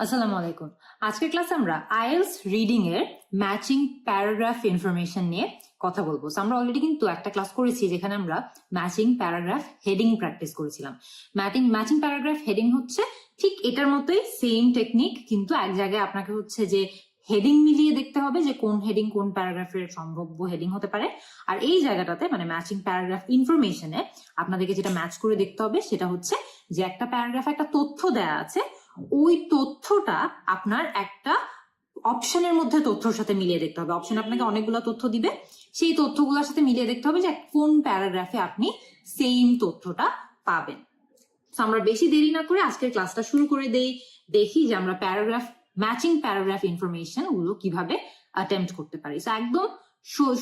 আসসালামু আলাইকুম। আজকের ক্লাসে আমরা আইএলস রিডিং এর ম্যাচিং প্যারাগ্রাফ ইনফরমেশন নিয়ে কথা বলব। আমরা অলরেডি কিন্তু একটা ক্লাস করেছি যেখানে আমরা ম্যাচিং প্যারাগ্রাফ হেডিং প্র্যাকটিস করেছিলাম। ম্যাচিং ম্যাচিং প্যারাগ্রাফ হেডিং হচ্ছে ঠিক এটার মতোই সেম টেকনিক কিন্তু এক জায়গায় আপনাকে হচ্ছে যে হেডিং মিলিয়ে দেখতে হবে যে কোন হেডিং কোন প্যারাগ্রাফের সম্ভাব্য হেডিং হতে পারে। আর এই জায়গাটাতে মানে ম্যাচিং প্যারাগ্রাফ ইনফরমেশনে আপনাদেরকে যেটা ম্যাচ করে দেখতে হবে সেটা হচ্ছে যে একটা প্যারাগ্রাফে একটা তথ্য দেয়া আছে ওই তথ্যটা আপনার একটা অপশনের মধ্যে তথ্যর সাথে মিলিয়ে দেখতে হবে। অপশন আপনাকে অনেকগুলো তথ্য দিবে। সেই তথ্যগুলোর সাথে মিলিয়ে দেখতে হবে যে কোন প্যারাগ্রাফে আপনি সেম তথ্যটা পাবেন। আমরা বেশি দেরি না করে আজকের ক্লাসটা শুরু করে দেই। দেখি যে আমরা প্যারাগ্রাফ ম্যাচিং প্যারাগ্রাফ ইনফরমেশনগুলো কীভাবে অ্যাটেম্প্ট করতে পারি। একদম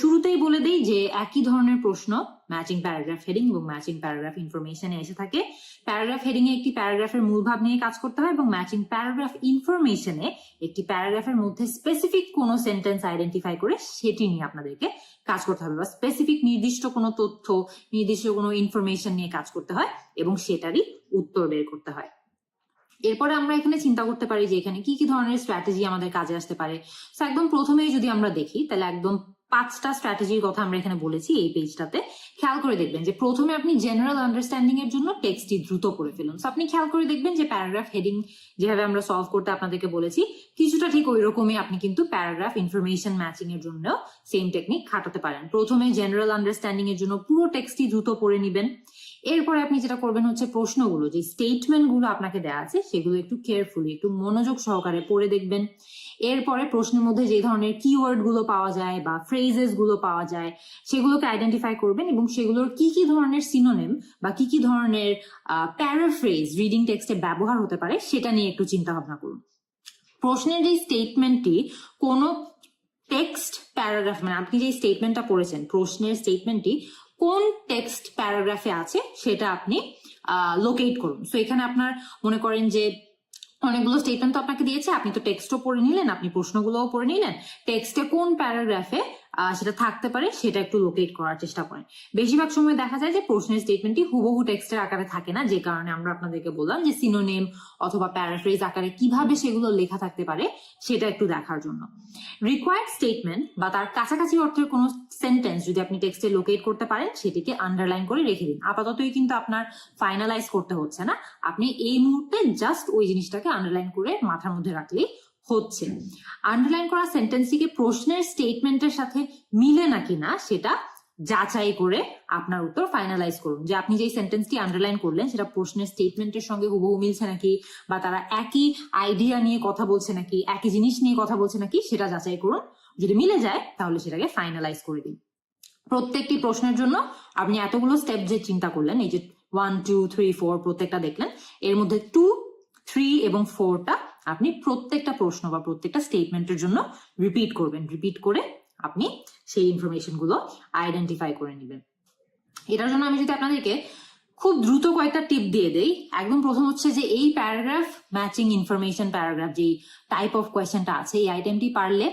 শুরুতেই বলে দেই যে একই ধরনের প্রশ্ন ম্যাচিং প্যারাগ্রাফ হেডিং এবং ম্যাচিং প্যারাগ্রাফ ইনফরমেশনে এসে থাকে। প্যারাগ্রাফ হেডিং এ একটি প্যারাগ্রাফের মূল ভাব নিয়ে কাজ করতে হয় এবং ম্যাচিং প্যারাগ্রাফ ইনফরমেশনে একটি প্যারাগ্রাফের মধ্যে স্পেসিফিক কোনো সেন্টেন্স আইডেন্টিফাই করে সেটি নিয়ে আপনাদেরকে কাজ করতে হবে বা স্পেসিফিক নির্দিষ্ট কোনো তথ্য, নির্দিষ্ট কোনো ইনফরমেশন নিয়ে কাজ করতে হয় এবং সেটারই উত্তর বের করতে হয়। এরপরে আমরা এখানে চিন্তা করতে পারি যে এখানে কি কি ধরনের স্ট্র্যাটেজি আমাদের কাজে আসতে পারে। একদম প্রথমেই যদি আমরা দেখি, তাহলে একদম পাঁচটা স্ট্র্যাটেজির কথা আমরা এখানে বলেছি এই পেজটাতে খেয়াল করে দেখবেন যে প্রথমে আপনি জেনারেল আন্ডারস্ট্যান্ডিং এর জন্য টেক্সটটি দ্রুত করে ফেলুন। So, আপনি খেয়াল করে দেখবেন যে প্যারাগ্রাফ হেডিং যেভাবে আমরা সলভ করতে আপনাদেরকে বলেছি কিছুটা ঠিক ওই রকমই আপনি কিন্তু প্যারাগ্রাফ ইনফরমেশন ম্যাচিং এর জন্য সেম টেকনিক খাটাতে পারেন। প্রথমে জেনারেল আন্ডারস্ট্যান্ডিং এর জন্য পুরো টেক্সটটি দ্রুত পড়ে নিবেন। এরপরে আপনি যেটা করবেন হচ্ছে প্রশ্নগুলো যে স্টেটমেন্টগুলো আপনাকে দেওয়া আছে সেগুলো একটু কেয়ারফুলি একটু মনোযোগ সহকারে পড়ে দেখবেন। এরপরে প্রশ্নের মধ্যে যে ধরনের কিওয়ার্ডগুলো পাওয়া যায় বা ফ্রেজেসগুলো পাওয়া যায়, সেগুলোকে আইডেন্টিফাই করবেন এবং সেগুলোর কি কি ধরনের সিনোনেম বা কি কি ধরনের প্যারাফ্রেজ রিডিং টেক্সটে ব্যবহার হতে পারে সেটা নিয়ে একটু চিন্তা ভাবনা করুন। প্রশ্নের যে স্টেটমেন্টটি কোনো টেক্সট প্যারাগ্রাফ মানে আপনি যে স্টেটমেন্টটা পড়েছেন, প্রশ্নের স্টেটমেন্টটি কোন টেক্সট প্যারাগ্রাফে আছে সেটা আপনি লোকেট করুন। সো এখানে আপনার মনে করেন যে অনেকগুলো স্টেটমেন্ট তো আপনাকে দিয়েছে, আপনি তো টেক্সটও পড়ে নিলেন, আপনি প্রশ্নগুলোও পড়ে নিলেন। টেক্সটে কোন প্যারাগ্রাফে সেটা থাকতে পারে, সেটা একটু লোকেট করার চেষ্টা করেন। বেশিরভাগ সময় দেখা যায় যে প্রশ্নের স্টেটমেন্টটি হুবহু টেক্সটের আকারে থাকে না, যে কারণে আমরা আপনাদেরকে বললাম যে সিনোনেম অথবা প্যারাফ্রেজ আকারে কীভাবে সেগুলো লেখা থাকতে পারে, সেটা একটু দেখার জন্য। রিকোয়ার্ড স্টেটমেন্ট বা তার কাছাকাছি অর্থের কোনো সেন্টেন্স যদি আপনি টেক্সটে লোকেট করতে পারেন, সেটিকে আন্ডারলাইন করে রেখে দিন। আপাততই কিন্তু আপনার ফাইনালাইজ করতে হচ্ছে না। আপনি এই মুহূর্তে জাস্ট ওই জিনিসটাকে আন্ডারলাইন করে মাথার মধ্যে রাখলেই হচ্ছে। আন্ডারলাইন করা সেন্টেন্সটিকে প্রশ্নের স্টেটমেন্টের সাথে মিলে নাকি না সেটা যাচাই করে আপনার উত্তর ফাইনালাইজ করুন। যে আপনি যে সেন্টেন্সটি আন্ডারলাইন করলেন, সেটা প্রশ্নের স্টেটমেন্টের সঙ্গে হুবহু মিলছে নাকি বা তারা একই আইডিয়া নিয়ে কথা বলছে নাকি, একই জিনিস নিয়ে কথা বলছে নাকি, সেটা যাচাই করুন। যদি মিলে যায়, তাহলে সেটাকে ফাইনালাইজ করে দিন। প্রত্যেকটি প্রশ্নের জন্য আপনি এতগুলো স্টেপ যে চিন্তা করলেন, এই যে ওয়ান টু থ্রি ফোর প্রত্যেকটা দেখলেন, এর মধ্যে টু থ্রি এবং ফোরটা আপনি প্রত্যেকটা প্রশ্ন বা প্রত্যেকটা স্টেটমেন্টের জন্য রিপিট করবেন। রিপিট করে আপনি সেই ইনফরমেশনগুলো আইডেন্টিফাই করে নেবেন। এটার জন্য আমি যদি আপনাদেরকে খুব দ্রুত কয়েকটা টিপ দিয়ে দেই, একদম প্রথম হচ্ছে যে এই প্যারাগ্রাফ ম্যাচিং ইনফরমেশন প্যারাগ্রাফ যেই টাইপ অফ কোয়েশ্চেনটা আছে, এই আইটেমটি পারলে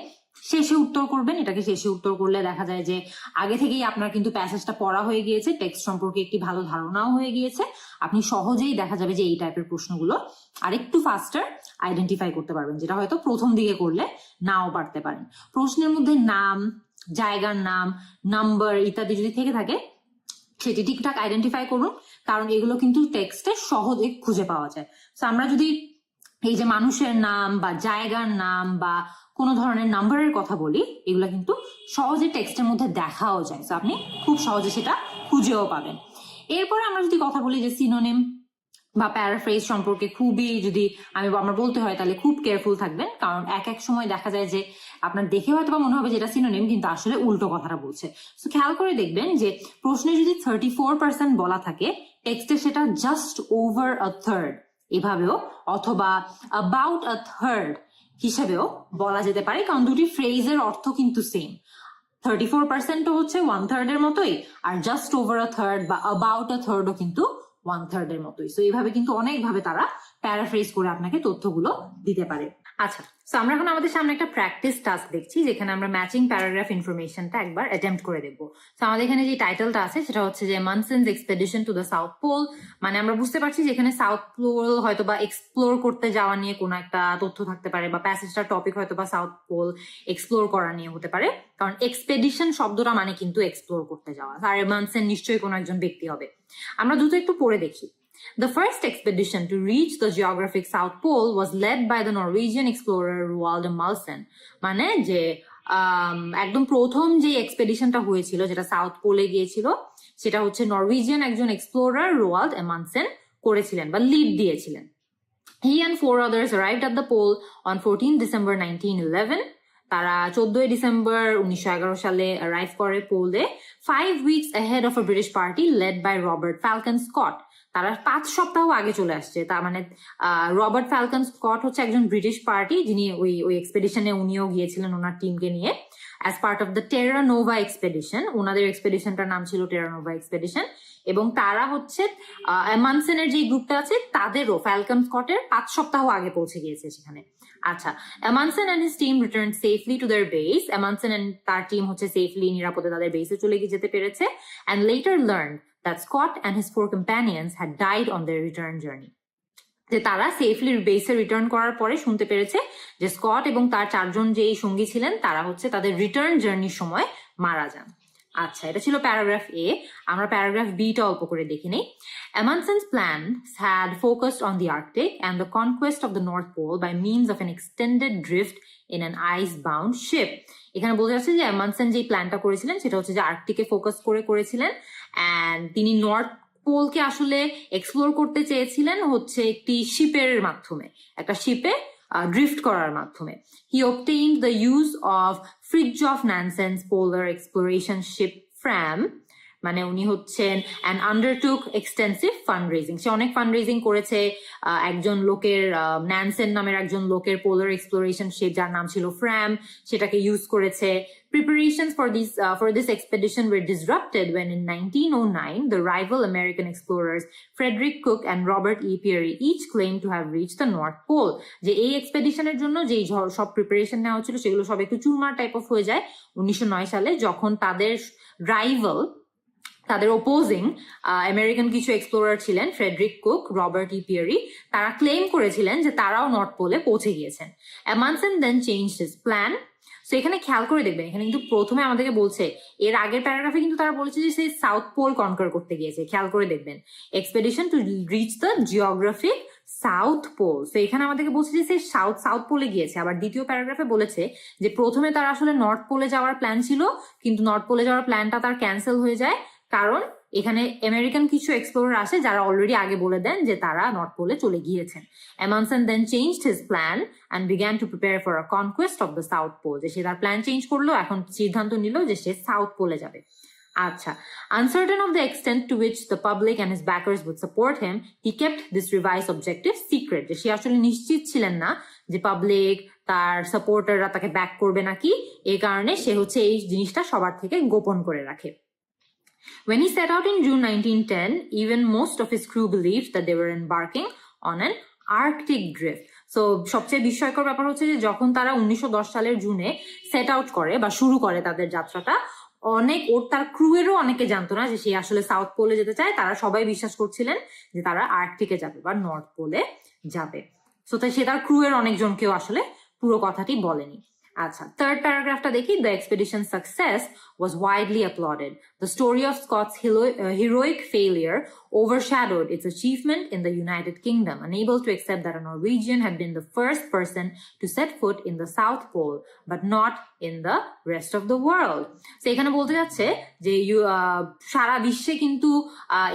শেষে উত্তর করবেন। এটাকে শেষে উত্তর করলে দেখা যায় যে আগে থেকেই আপনার কিন্তু প্যাসেজটা পড়া হয়ে গিয়েছে টেক্সট সম্পর্কে একটি ভালো ধারণাও হয়ে গিয়েছে। আপনি সহজেই দেখা যাবে যে এই টাইপের প্রশ্নগুলো আরেকটু ফাস্টার আইডেন্টিফাই করতে পারবেন, যেটা হয়তো প্রথম দিকে করলে নাও পারতে পারেন। প্রশ্নের মধ্যে নাম, জায়গার নাম নাম্বার ইত্যাদি যদি থেকে থাকে, সেটি ঠিকঠাক আইডেন্টিফাই করুন, কারণ এগুলো কিন্তু টেক্সটে সহজে খুঁজে পাওয়া যায়। তো আমরা যদি এই যে মানুষের নাম বা জায়গার নাম বা কোনো ধরনের নাম্বারের কথা বলি, এগুলো কিন্তু সহজে টেক্সটের মধ্যে দেখাও যায়। তো আপনি খুব সহজে সেটা খুঁজেও পাবেন। এরপরে আমরা যদি কথা বলি যে সিনোনেম বা প্যারাফ্রেজ সম্পর্কে খুবই যদি আমি আমার বলতে হয়, তাহলে খুব কেয়ারফুল থাকবেন। কারণ এক এক সময় দেখা যায় যে আপনার দেখে হয়তো বা মনে হবে যেটা সিনোনিম কিন্তু আসলে উল্টো কথাটা বলছে। তো খেয়াল করে দেখবেন যে প্রশ্নে যদি থার্টি ফোর পার্সেন্ট বলা থাকে, টেক্সটে সেটা জাস্ট ওভার আ থার্ড এভাবেও, অথবা অ্যাবাউট আ থার্ড হিসেবেও বলা যেতে পারে, কারণ দুটি ফ্রেজের অর্থ কিন্তু সেম থার্টি ফোর পার্সেন্টও হচ্ছে ওয়ান থার্ড এর মতোই, আর জাস্ট ওভার আ থার্ড বা অ্যাবাউট আ থার্ডও কিন্তু ওয়ান থার্ড এর মতোই। সো এইভাবে কিন্তু অনেকভাবে তারা প্যারাফ্রেজ করে আপনাকে তথ্যগুলো দিতে পারে। আচ্ছা তো আমরা এখন আমাদের সামনে একটা প্র্যাকটিস টাস্ক দেখছি, যেখানে আমরা ম্যাচিং প্যারাগ্রাফ ইনফরমেশনটা একবার অ্যাটেম্প্ট করে দেখব। তো আমাদের এখানে যে টাইটেলটা আছে, সেটা হচ্ছে যে Amundsen's expedition to the south pole মানে আমরা বুঝতে পারছি যেখানে সাউথ পোল হয়তো বা এক্সপ্লোর করতে যাওয়া নিয়ে কোনো একটা তথ্য থাকতে পারে, বা প্যাসেজটার টপিক হয়তো বা সাউথ পোল এক্সপ্লোর করা নিয়ে হতে পারে। কারণ এক্সপেডিশন শব্দটা মানে কিন্তু এক্সপ্লোর করতে যাওয়া, আর মানসেন নিশ্চয়ই কোনো একজন ব্যক্তি হবে। আমরা দ্রুত একটু পড়ে দেখি। The first expedition to reach the geographic South Pole was led by the Norwegian explorer Roald Amundsen. মানে যে একদম প্রথম যে এক্সপেডিশনটা হয়েছিল, যেটা সাউথ পোলে গিয়েছিল, সেটা হচ্ছে নরওয়েজিয়ান একজন এক্সপ্লোরার রোয়াল্ড এমানসেন করেছিলেন বা লিড দিয়েছিলেন। He and four others arrived at the pole on fourteen December nineteen eleven তারা চোদ্দই ডিসেম্বর উনিশশো এগারো সালে অ্যারাইভ করে পোলে five weeks ahead of a British party led by Robert Falcon Scott তারা পাঁচ সপ্তাহ আগে চলে আসছে। তার মানে রবার্ট ফ্যালকন স্কট হচ্ছে একজন ব্রিটিশ পার্টি, যিনি ওই ওই এক্সপেডিশনে উনিও গিয়েছিলেন ওনার টিমকে নিয়ে as part of the Terra Nova expedition ওনাদের এক্সপেডিশনটার নাম ছিল টেরানোভা এক্সপেডিশন এবং তারা হচ্ছে এমানসেনের যে গ্রুপটা আছে, তাদেরও ফ্যালকন স্কটের পাঁচ সপ্তাহ আগে পৌঁছে গিয়েছে সেখানে। আচ্ছা Amundsen and his team return safely to their base Amundsen and তার টিম হচ্ছে সেফলি নিরাপদে তাদের বেসে চলে গিয়ে যেতে পেরেছে। And later learn that Scott and his four companions had died on their return journey. যে তারা সেফলি বেসে রিটার্ন করার পরে শুনতে পেরেছে যে স্কট এবং তার চারজন যে সঙ্গী ছিলেন, তারা হচ্ছে তাদের রিটার্ন জার্নির সময় মারা যান। আচ্ছা এটা ছিল প্যারাগ্রাফ এ আমরা প্যারাগ্রাফ বি টা অল্প করে দেখে নেই। Amundsen's plan had focused on the Arctic and the conquest of the north pole by means of an extended drift in an ice bound ship এখানে বোঝা যাচ্ছে যে অ্যামানসেন যে প্ল্যানটা করেছিলেন, সেটা হচ্ছে যে আর্কটিকে ফোকাস করে করেছিলেন। অ্যান্ড তিনি নর্থ পোলকে আসলে এক্সপ্লোর করতে চেয়েছিলেন হচ্ছে একটি শিপের মাধ্যমে, একটা শিপে ড্রিফট করার মাধ্যমে। He the use of Fridtjof Nansen's polar exploration ship Fram মানে উনি হচ্ছেন and undertook extensive fund raising সে অনেক ফান্ড রেজিং করেছে একজন লোকের ন্যানসেন নামের একজন লোকের পোলার এক্সপ্লোরেশন সে যার নাম ছিল ফ্র্যাম সেটাকে ইউজ করেছে Preparations for these uh, for this expedition were disrupted when in 1909 the rival American explorers Frederick Cook and Robert E. Peary each claimed to have reached the North Pole. যে এই এক্সপেডিশনের জন্য যে সব প্রিপারেশন নেওয়া হচ্ছিল সেগুলো সব একটু চুরমার টাইপ অফ হয়ে যায় উনিশশো নয় সালে যখন তাদের রাইভাল তাদের ওপোজিং আমেরিকান কিছু এক্সপ্লোরার ছিলেন Frederick Cook Robert E Peary তারা ক্লেম করেছিলেন যে তারাও নর্থ পোলে পৌঁছে গিয়েছেন। অ্যামানসেন দেন চেঞ্জ হিস প্ল্যান তো এখানে খেয়াল করে দেখবেন, এখানে কিন্তু প্রথমে আমাদেরকে বলছে, এর আগের প্যারাগ্রাফে কিন্তু তারা বলেছে যে সে সাউথ পোল কনকার করতে গিয়েছে। খেয়াল করে দেখবেন। Expedition to reach the geographic south pole তো এখানে আমাদেরকে বলছে যে সে সাউথ সাউথ পোলে গিয়েছে। আবার দ্বিতীয় প্যারাগ্রাফে বলেছে যে প্রথমে তার আসলে নর্থ পোলে যাওয়ার প্ল্যান ছিল, কিন্তু নর্থ পোলে যাওয়ার প্ল্যানটা তার ক্যান্সেল হয়ে যায়। কারণ এখানে আমেরিকান কিছু এক্সপ্লোরার আসে যারা অলরেডি আগে বলে দেন যে তারা নর্থ পোলে চলে গিয়েছেন। Amundsen then change his plan and began to prepare for a conquest of the south pole যে সে তার প্ল্যান চেঞ্জ করল, এখন সিদ্ধান্ত নিল যে সে সাউথ পোলে যাবে। আচ্ছা uncertain of the extent to which the public and his backers would support him he kept this revised objective secret যে সে আসলে নিশ্চিত ছিলেন না যে পাবলিক তার সাপোর্টাররা তাকে ব্যাক করবে নাকি এই কারণে সে হচ্ছে এই জিনিসটা সবার থেকে গোপন করে রাখে। When he set out in June 1910, even most of his crew believed that they were embarking on an Arctic drift. So সবচেয়ে বিস্ময়কর ব্যাপার হচ্ছে যে যখন তারা উনিশশো দশ সালের জুনে সেট আউট করে বা শুরু করে তাদের যাত্রাটা অনেক ওর তার ক্রুয়েরও অনেকে জানতো না যে সে আসলে সাউথ পোলে যেতে চায়। তারা সবাই বিশ্বাস করছিলেন যে তারা আর্কটিকে যাবে বা নর্থ পোলে যাবে। সো তাই সে তার ক্রুয়ের অনেকজনকেও আসলে পুরো কথাটি বলেনি। আচ্ছা থার্ড প্যারাগ্রাফটা দেখি the expedition success was widely applauded the story of Scott's heroic failure overshadowed its achievement in the United Kingdom unable to accept that a Norwegian have been the first person to set foot in the south pole but not in the rest of the world তো এখানে বলতে যাচ্ছে যে, you সারা বিশ্বে কিন্তু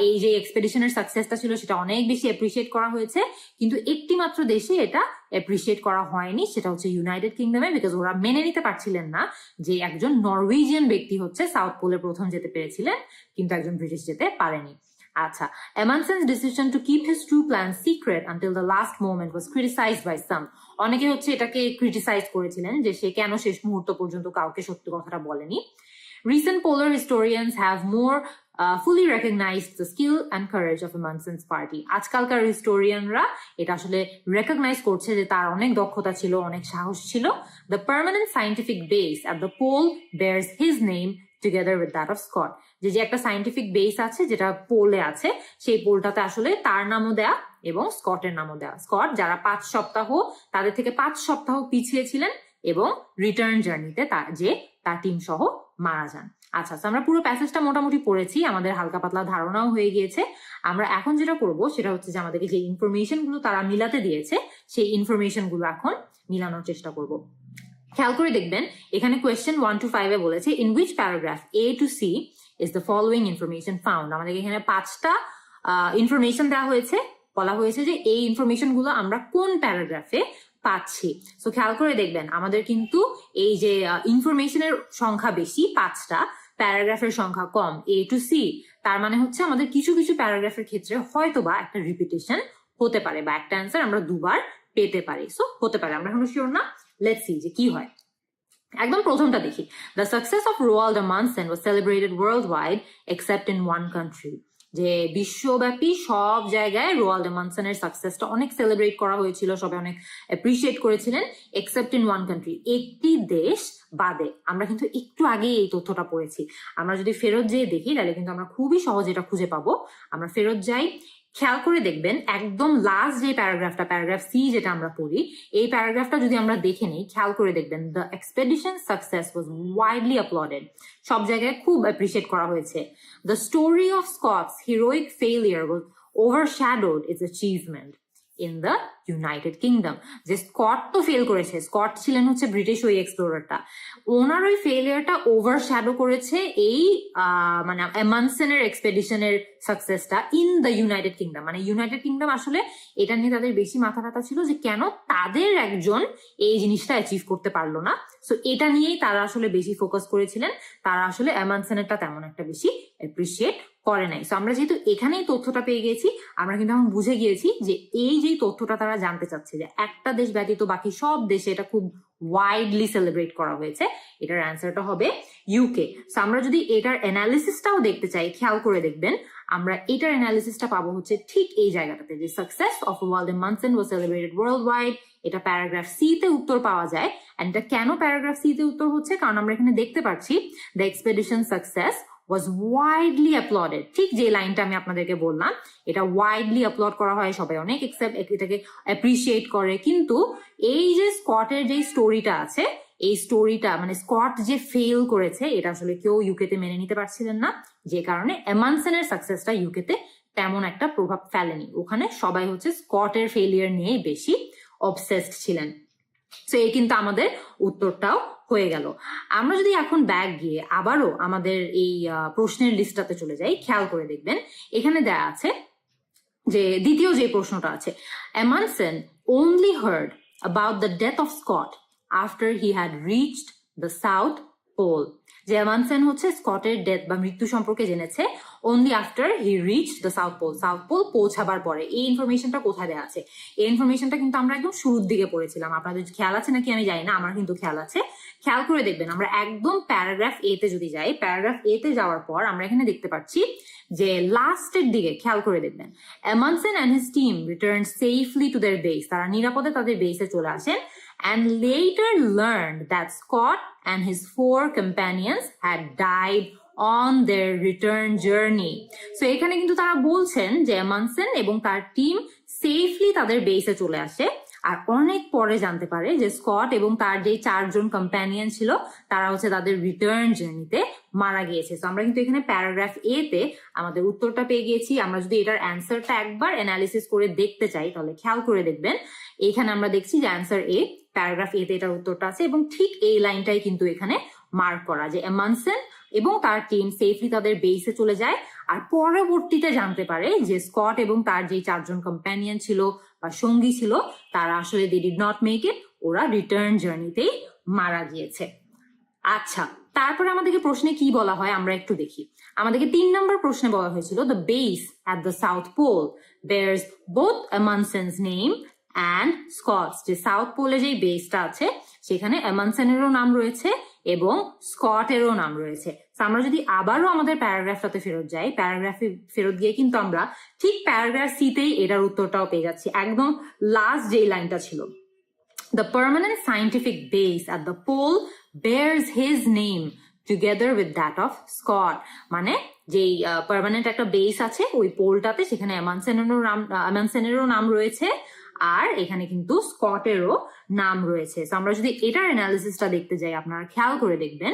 এই যে এক্সপেডিশনের সাকসেসটা ছিল, সেটা অনেক বেশি অ্যাপ্রিসিয়েট করা হয়েছে। কিন্তু একটি মাত্র দেশে এটা অ্যাপ্রিসিয়েট করা হয়নি সেটা হচ্ছে ইউনাইটেড কিংডমে বিকজ ওরা মেনে নিতে পারছিলেন না যে একজন নরওয়েজিয়ান ব্যক্তি হচ্ছে সাউথ পোলে প্রথম যেতে পেরেছিলেন, কিন্তু একজন ব্রিটিশ যেতে পারেনি। আচ্ছা Amundsen's decision to keep his true plan secret until the last moment was criticised by some অনেকে হচ্ছে এটাকে ক্রিটিসাইজ করেছিলেন যে সে কেন শেষ মুহূর্ত পর্যন্ত কাউকে সত্যি কথাটা বলেনি। Recent polar historians have more uh, fully recognized the skill and courage of Emunson's party. আজকালকার হিস্টোরিয়ানরা এটা আসলে রেকগনাইজ করছে যে তার অনেক দক্ষতা ছিল অনেক সাহস ছিল। The permanent scientific base at the pole bears his name together with that of Scott যে যে একটা সাইন্টিফিক বেস আছে যেটা পোলে আছে সেই পোলটাতে আসলে তার নামও দেয়া এবং স্কটের নামও দেয়া। স্কট যারা পাঁচ সপ্তাহ তাদের থেকে পাঁচ সপ্তাহ পিছিয়ে ছিলেন এবং রিটার্ন জার্নিতে তার যে তার টিম সহ মারা যান। আচ্ছা তো আমরা পুরো প্যাসেজটা মোটামুটি পড়েছি, আমাদের হালকা পাতলা ধারণাও হয়ে গিয়েছে। আমরা এখন যেটা করব, সেটা হচ্ছে যে আমাদেরকে যে ইনফরমেশনগুলো তারা মিলাতে দিয়েছে, সেই ইনফরমেশনগুলো এখন মিলানোর চেষ্টা করব। খেয়াল করে দেখবেন, এখানে কোয়েশ্চেন ওয়ান টু ফাইভে বলেছে in which paragraph A to C is the following information found আমাদেরকে এখানে পাঁচটা ইনফরমেশন দেওয়া হয়েছে। বলা হয়েছে যে এই ইনফরমেশনগুলো আমরা কোন প্যারাগ্রাফে পাচ্ছি। সো খেয়াল করে দেখবেন, আমাদের কিন্তু এই যে ইনফরমেশনের সংখ্যা বেশি, পাঁচটা প্যারাগ্রাফের সংখ্যা কম এ টু সি তার মানে হচ্ছে আমাদের কিছু কিছু প্যারাগ্রাফের ক্ষেত্রে হয়তো বা একটা রিপিটেশন হতে পারে বা একটা অ্যান্সার আমরা দুবার পেতে পারি। সো হতে পারে, আমরা এখনও শিওর না? লেটস সি যে কি হয়। একদম প্রথমটা দেখি। The success of Roald Amundsen was celebrated world wide except in one country যে বিশ্বব্যাপী সব জায়গায় রোয়াল ডেমানসনের সাকসেসটা অনেক সেলিব্রেট করা হয়েছিল, সবাই অনেক অ্যাপ্রিসিয়েট করেছিলেন এক্সেপ্ট ইন ওয়ান কান্ট্রি একটি দেশ বাদে। আমরা কিন্তু একটু আগে এই তথ্যটা পড়েছি। আমরা যদি ফেরত যেয়ে দেখি, তাহলে কিন্তু আমরা খুবই সহজ এটা খুঁজে পাবো। আমরা ফেরত যাই খেয়াল করে দেখবেন একদম লাস্ট যে প্যারাগ্রাফটা প্যারাগ্রাফ সি যেটা আমরা পড়ি, এই প্যারাগ্রাফটা যদি আমরা দেখে নিই, খেয়াল করে দেখবেন the expedition success was widely uploaded সব জায়গায় খুব অ্যাপ্রিসিয়েট করা হয়েছে। The story of Scott's heroic failure was overshadowed its achievement in the United Kingdom যে স্কট তো ফেল করেছে। স্কট ছিলেন হচ্ছে ব্রিটিশ ওই এক্সপ্লোরারটা ওনার ওই ফেলিয়ারটা ওভার শ্যাডো করেছে এই মানে এমানসেনের এক্সপেডিশনের সাকসেসটা ইন দ্য ইউনাইটেড কিংডম মানে ইউনাইটেড কিংডম আসলে এটা নিয়ে তাদের বেশি মাথা ব্যথা ছিল যে কেন তাদের একজন এই জিনিসটা অ্যাচিভ করতে পারল না। সো এটা নিয়েই তারা আসলে বেশি ফোকাস করেছিলেন। তারা আসলে এমানসেনেরটা তেমন একটা বেশি অ্যাপ্রিসিয়েট করে নাই। আমরা যেহেতু এখানেই তথ্যটা পেয়ে গেছি আমরা কিন্তু এখন বুঝে গিয়েছি যে এই যে তথ্যটা তারা জানতে চাচ্ছে যে একটা দেশ ব্যতীত বাকি সব দেশে এটা খুব ওয়াইডলি সেলিব্রেট করা হয়েছে, এটার অ্যান্সারটা হবে ইউকে আমরা যদি এটার অ্যানালিসিসটাও দেখতে চাই, খেয়াল করে দেখবেন, আমরা এটার অ্যানালিসিসটা পাবো হচ্ছে ঠিক এই জায়গাটাতে যে success of Roald Amundsen was celebrated world wide এটা প্যারাগ্রাফ সি তে উত্তর পাওয়া যায় এন্ড এটা কেন প্যারাগ্রাফ সি তে উত্তর হচ্ছে? কারণ আমরা এখানে দেখতে পাচ্ছি the expedition success was widely uploaded ঠিক যে লাইনটা আমি আপনাদেরকে বললাম, এটা ওয়াইডলি আপলোড করা হয়, সবাই অনেক একসেপ্ট এটাকে অ্যাপ্রিসিয়েট করে। কিন্তু এই যে স্কটের যে স্টোরিটা আছে, এই স্টোরিটা মানে স্কট যে ফেল করেছে, এটা আসলে কেউ ইউকেতে মেনে নিতে পারছিলেন না। যে কারণে এমানসনের সাকসেসটা ইউকেতে তেমন একটা প্রভাব ফেলেনি। ওখানে সবাই হচ্ছে স্কটের ফেলিয়ার নিয়েই বেশি অবসেসড ছিলেন। তো এই কিন্তু আমাদের উত্তরটাও হয়ে গেল। আমরা যদি এখন ব্যাগ গিয়ে আবারও আমাদের এই প্রশ্নের লিস্টটাতে চলে যাই, খেয়াল করে দেখবেন, এখানে দেয়া আছে যে, দ্বিতীয় যে প্রশ্নটা আছে Amundsen only heard about the death of Scott after he had reached the south pole, যে এমানসন হচ্ছে স্কটের ডেথ বা মৃত্যু সম্পর্কে জেনেছে only after he reach the south pole south pole পৌঁছাবার পরে। এই ইনফরমেশনটা কোথায় দেওয়া আছে? এই ইনফরমেশনটা কিন্তু আমরা একদম শুরুর দিকে পড়েছিলাম। আপনাদের খেয়াল আছে নাকি আমি জানি না, আমার কিন্তু খেয়াল আছে। খেয়াল করে দেখবেন, আমরা একদম প্যারাগ্রাফ এ তে যদি যাই প্যারাগ্রাফ এ তে যাওয়ার পর আমরা এখানে দেখতে পাচ্ছি যে লাস্টের দিকে, খেয়াল করে দেখবেন Amundsen and his team return safely to their base তারা নিরাপদে তাদের বেসে চলে আসেন। And later learned that Scott and his four companions had died on their return journey. So এখানে কিন্তু তারা বলছেন যে এমানসন এবং তার টিম সেফলি তাদের বেসে চলে আসে। আর অনেক পরে জানতে পারে যে স্কট এবং তার যে চারজন কম্প্যানিয়ন ছিল, তারা হচ্ছে তাদের রিটার্ন জার্নিতে মারা গিয়েছে। তো আমরা কিন্তু এখানে প্যারাগ্রাফ এ তে আমাদের উত্তরটা পেয়ে গিয়েছি। আমরা যদি এটার অ্যান্সারটা একবার অ্যানালিসিস করে দেখতে চাই, তাহলে খেয়াল করে দেখবেন। এখানে আমরা দেখছি যে অ্যান্সার এ প্যারাগ্রাফ এতে এটার উত্তরটা আছে এবং ঠিক এই লাইনটাই কিন্তু এখানে মার্ক করা যে এমানসেন এবং তার টিম সেফলি তাদের বেসে চলে যায়। আর পরবর্তীতে জানতে পারে যে স্কট এবং তার যে চারজন কম্প্যানিয়ন ছিল বা সঙ্গী ছিল, তারা আসলে they did not make it ওরা রিটার্ন জার্নিতেই মারা গিয়েছে। আচ্ছা তারপরে আমাদেরকে প্রশ্নে কি বলা হয় আমরা একটু দেখি। আমাদেরকে তিন নম্বর প্রশ্নে বলা হয়েছিল the base at the South Pole bears both Amundsen's name and Scott's যে সাউথ পোলে যেই বেসটা আছে, সেখানে এমানসেনেরও নাম রয়েছে এবং স্কটেরও নাম রয়েছে। আমরা যদি আবারও আমাদের প্যারাগ্রাফটাতে ফেরত যাই প্যারাগ্রাফে ফেরত গিয়ে কিন্তু আমরা ঠিক প্যারাগ্রাফ সিতেই এটার উত্তরটাও পেয়ে যাচ্ছি। একদম লাস্ট যেই লাইনটা ছিল। The permanent scientific base at the pole bears his name together with that of Scott. মানে যেই পার্মানেন্ট একটা বেস আছে, ওই পোলটাতে সেখানে এমানসেনেরও নাম এমানসেনেরও নাম রয়েছে। আর এখানে কিন্তু স্কটেরও নাম রয়েছে। তো আমরা যদি এটার অ্যানালিসিসটা দেখতে যাই, আপনারা খেয়াল করে দেখবেন,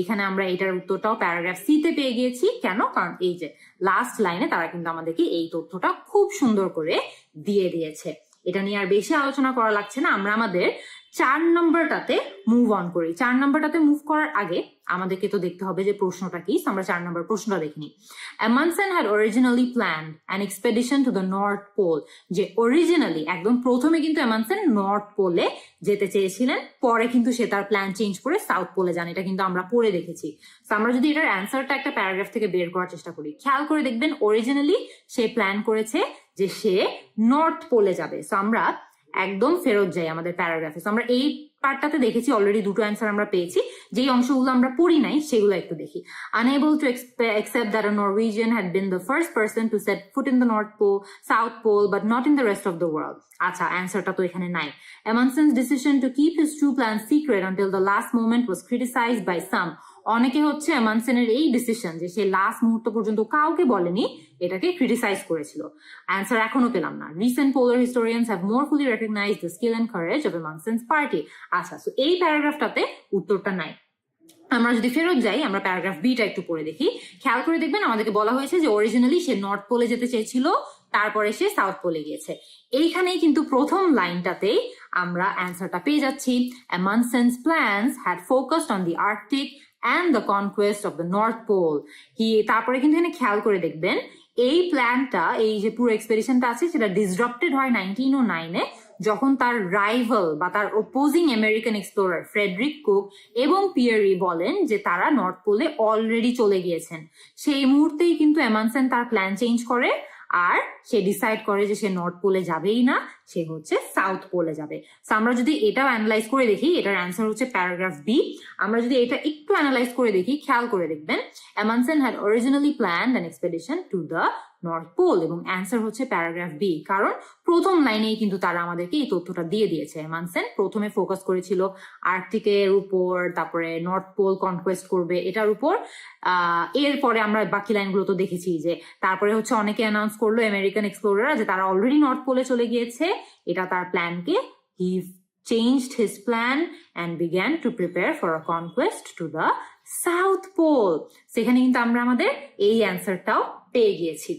এখানে আমরা এটার উত্তরটাও প্যারাগ্রাফ সিতে পেয়ে গিয়েছি। কেন? কারণ এই যে লাস্ট লাইনে তারা কিন্তু আমাদেরকে এই তথ্যটা খুব সুন্দর করে দিয়ে দিয়েছে। এটা নিয়ে আর বেশি আলোচনা করা লাগছে না। আমরা আমাদের চার নম্বরটাতে মুভ অন করি। চার নম্বরটাতে মুভ করার আগে আমাদেরকে তো দেখতে হবে যে প্রশ্নটা কি। আমরা চার নম্বর প্রশ্নটা দেখিনি। Amundsen had originally plan an expedition to the north pole যে অরিজিনালি একদম প্রথমে কিন্তু অ্যামানসেন নর্থ পোলে যেতে চেয়েছিলেন, পরে কিন্তু সে তার প্ল্যান চেঞ্জ করে সাউথ পোলে যান। এটা কিন্তু আমরা পড়ে দেখেছি। আমরা যদি এটার অ্যান্সারটা একটা প্যারাগ্রাফ থেকে বের করার চেষ্টা করি, খেয়াল করে দেখবেন অরিজিনালি সে প্ল্যান করেছে যে সে নর্থ পোলে যাবে। সো আমরা একদম ফেরত যাই আমাদের প্যারাগ্রাফে আমরা এই পার্টটাতে দেখেছি অলরেডি দুটো অ্যান্সার আমরা পেয়েছি যেই অংশগুলো আমরা পড়ি নাই সেগুলো একটু দেখি to expe- accept that a Norwegian had been the first person to set foot in the North Pole, South Pole, but not in the rest of the world. আচ্ছা অ্যান্সারটা তো এখানে নাই Amundsen's decision to keep his true plans secret until the last moment was criticized by some. অনেকে হচ্ছে এমানসেনের এই decision যে সে last মুহূর্ত পর্যন্ত কাউকে বলেনি, এটাকে ক্রিটিসাইজ করেছিল। অ্যান্সার এখনও পেলাম না। Recent polar historians have more fully recognise the skill and courage of Amundsen's party আচ্ছা এই প্যারাগ্রাফটাতে উত্তরটা নাই। আমরা যদি ফেরত যাই, আমরা প্যারাগ্রাফ বিটা একটু পড়ে দেখি। খেয়াল করে দেখবেন আমাদেরকে বলা হয়েছে যে অরিজিনালি সে নর্থ পোলে যেতে চেয়েছিল, তারপরে সে সাউথ পোলে গিয়েছে। এইখানেই কিন্তু প্রথম লাইনটাতেই আমরা অ্যান্সারটা পেয়ে যাচ্ছি। Amundsen's plans had focused on the Arctic and the conquest of the north pole he তারপরে কিন্তু এখানে খেয়াল করে দেখবেন, এই প্ল্যানটা এই যে পুরো এক্সপেডিশনটা আছে, সেটা ডিসরাপ্টেড হয় নাইনটিন ও নাইনে যখন তার রাইভাল বা তার opposing American explorer Frederick Cook এবং পিয়ারি বলেন যে তারা নর্থ পোলে অলরেডি চলে গিয়েছেন। সেই মুহূর্তেই কিন্তু এমানসেন তার প্ল্যান চেঞ্জ করে, আর সে ডিসাইড করে যে সে নর্থ পোলে যাবেই না। সে হচ্ছে সাউথ পোলে যাবে। আমরা যদি এটাও অ্যানালাইজ করে দেখি, এটার অ্যান্সার হচ্ছে প্যারাগ্রাফ বি আমরা যদি এটা একটু অ্যানালাইজ করে দেখি, খেয়াল করে দেখবেন Amundsen had originally plan an expedition to the North Pole এবং অ্যান্সার হচ্ছে প্যারাগ্রাফ বি কারণ প্রথম লাইনেই কিন্তু তারা আমাদেরকে এই তথ্যটা দিয়ে দিয়েছে। এমানসেন প্রথমে ফোকাস করেছিল আর্কটিকের উপর, তারপরে নর্থ পোল কনকোয়েস্ট করবে এটার উপর। এরপরে আমরা বাকি লাইনগুলো তো দেখেছি যে, তারপরে হচ্ছে অনেকে অ্যানাউন্স করল আমেরিকান এক্সপ্লোরার যে তারা অলরেডি নর্থ পোলে চলে গিয়েছে। এটা তার প্ল্যানকে he change his plan and began to prepare for a conquest to the south pole সেখানে কিন্তু আমরা আমাদের এই অ্যান্সারটাও পেয়ে গিয়েছি।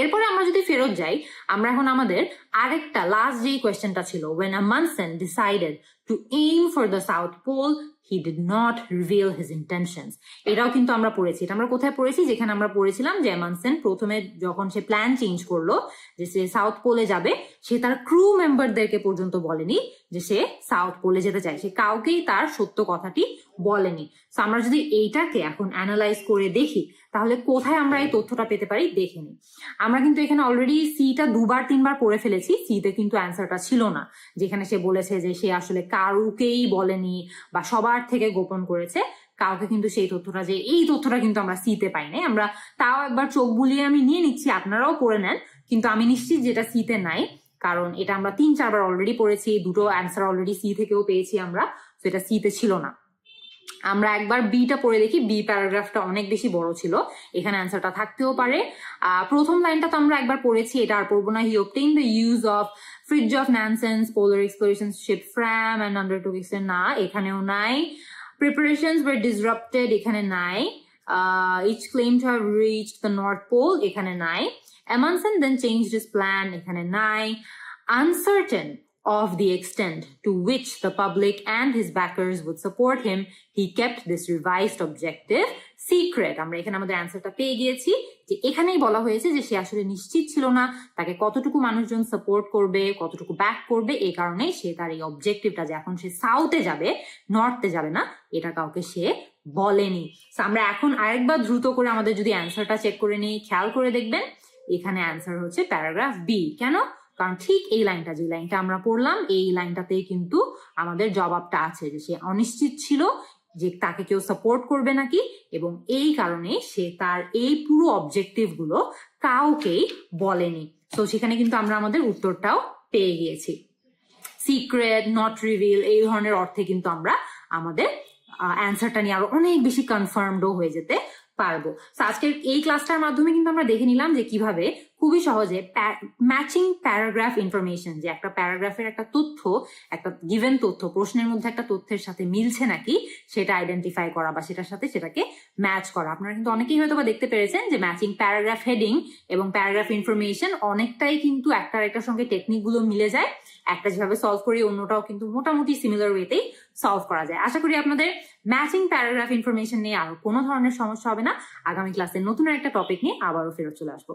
এরপরে আমরা যদি ফেরত যাই, আমরা এখন আমাদের আরেকটা লাস্ট যে কোয়েশ্চেনটা ছিল when Amundsen decided to aim for the south pole he did not reveal his intentions. এটাও কিন্তু আমরা পড়েছি। এটা আমরা কোথায় পড়েছি? যেখানে আমরা পড়েছিলাম যে এমানসেন প্রথমে যখন সে প্ল্যান চেঞ্জ করল, যে সে সাউথ পোলে যাবে, সে তার ক্রু মেম্বারদেরকে পর্যন্ত বলেনি যে সে সাউথ পোলে যেতে চায়। সে কাউকেই তার সত্য কথাটি বলেনি। আমরা যদি এইটাকে এখন অ্যানালাইজ করে দেখি তাহলে কোথায় আমরা এই তথ্যটা পেতে পারি? দেখে নিই। আমরা কিন্তু এখানে অলরেডি সিটা দুবার, তিনবার পড়ে ফেলেছি। সিতে কিন্তু অ্যান্সারটা ছিল না। যেখানে সে বলেছে যে সে আসলে কারুকেই বলেনি বা সবার থেকে গোপন করেছে। কাউকে কিন্তু সেই তথ্যটা যে এই তথ্যটা কিন্তু আমরা সিতে পাই নাই। আমরা তাও একবার চোখ বুলিয়ে আমি নিয়ে নিচ্ছি, আপনারাও পড়ে নেন। কিন্তু আমি নিশ্চিত যেটা সিতে নাই, কারণ এটা আমরা তিন, চারবার অলরেডি পড়েছি। দুটো অ্যান্সার অলরেডি সি থেকেও পেয়েছি আমরা। তো এটা সিতে ছিল না। আমরা একবার বিটা পড়ে দেখি। বি প্যারাগ্রাফটা অনেক বেশি বড় ছিল। এখানে অ্যান্সারটা থাকতেও পারে। প্রথম লাইনটা তো আমরা একবার পড়েছি, এটা আর পড়ব না। He obtain the use of Fridtjof Nansen's polar exploration ship Fram and under undertook না, এখানেও নাই। প্রিপারেশনস ওয়ার ডিসরাপ্টেড এখানে নাই। Each claim to have reach the north pole এখানে নাই। এমানসেন দেন চেঞ্জ হিস প্ল্যান এখানে নাই। Uncertain of the extent to which the public and his backers would support him, he kept this revised objective secret. আমরা এখানে আমাদের অ্যান্সারটা পেয়ে গিয়েছি যে এখানেই বলা হয়েছে যে সে আসলে নিশ্চিত ছিল না তাকে কতটুকু মানুষজন সাপোর্ট করবে কতটুকু ব্যাক করবে এই কারণেই সে তার এই অবজেক্টিভটা যে এখন সে সাউথে যাবে নর্থে যাবে না এটা কাউকে সে বলেনি। আমরা এখন আরেকবার দ্রুত করে আমাদের যদি অ্যান্সারটা চেক করে নিই খেয়াল করে দেখবেন এখানে অ্যান্সার হচ্ছে প্যারাগ্রাফ বি কেন? কারণ ঠিক এই লাইনটা, যে লাইনটা আমরা পড়লাম, এই লাইনটাতেই কিন্তু আমাদের জবাবটা আছে, যে সে অনিশ্চিত ছিল, যে তাকে কেউ সাপোর্ট করবে নাকি, এবং এই কারণে সে তার এই পুরো অবজেক্টিভগুলো কাউকেই বলেনি। তো সেখানে কিন্তু আমরা আমাদের উত্তরটাও পেয়ে গিয়েছি। সিক্রেট নট রিভিল এই ধরনের অর্থে কিন্তু আমরা আমাদের অ্যান্সারটা নিয়ে আরও অনেক বেশি কনফার্মডও হয়ে যেতে পারব। আজকের এই ক্লাসটার মাধ্যমে কিন্তু আমরা দেখে নিলাম যে কীভাবে খুবই সহজে ম্যাচিং প্যারাগ্রাফ ইনফরমেশন যে একটা প্যারাগ্রাফের একটা তথ্য, একটা গিভেন তথ্য, প্রশ্নের মধ্যে একটা তথ্যের সাথে মিলছে নাকি, সেটা আইডেন্টিফাই করা বা সেটার সাথে সেটাকে ম্যাচ করা। আপনারা কিন্তু অনেকেই হয়তো বা দেখতে পেরেছেন যে ম্যাচিং প্যারাগ্রাফ হেডিং এবং প্যারাগ্রাফ ইনফরমেশন অনেকটাই কিন্তু একটার একটার সঙ্গে টেকনিকগুলো মিলে যায়। একটা যেভাবে সলভ করি, অন্যটাও কিন্তু মোটামুটি সিমিলার ওয়েতেই সলভ করা যায়। আশা করি আপনাদের ম্যাচিং প্যারাগ্রাফ ইনফরমেশন নিয়ে আর কোনো ধরনের সমস্যা হবে না। আগামী ক্লাসে নতুন একটা টপিক নিয়ে আবারও ফেরত চলে আসব।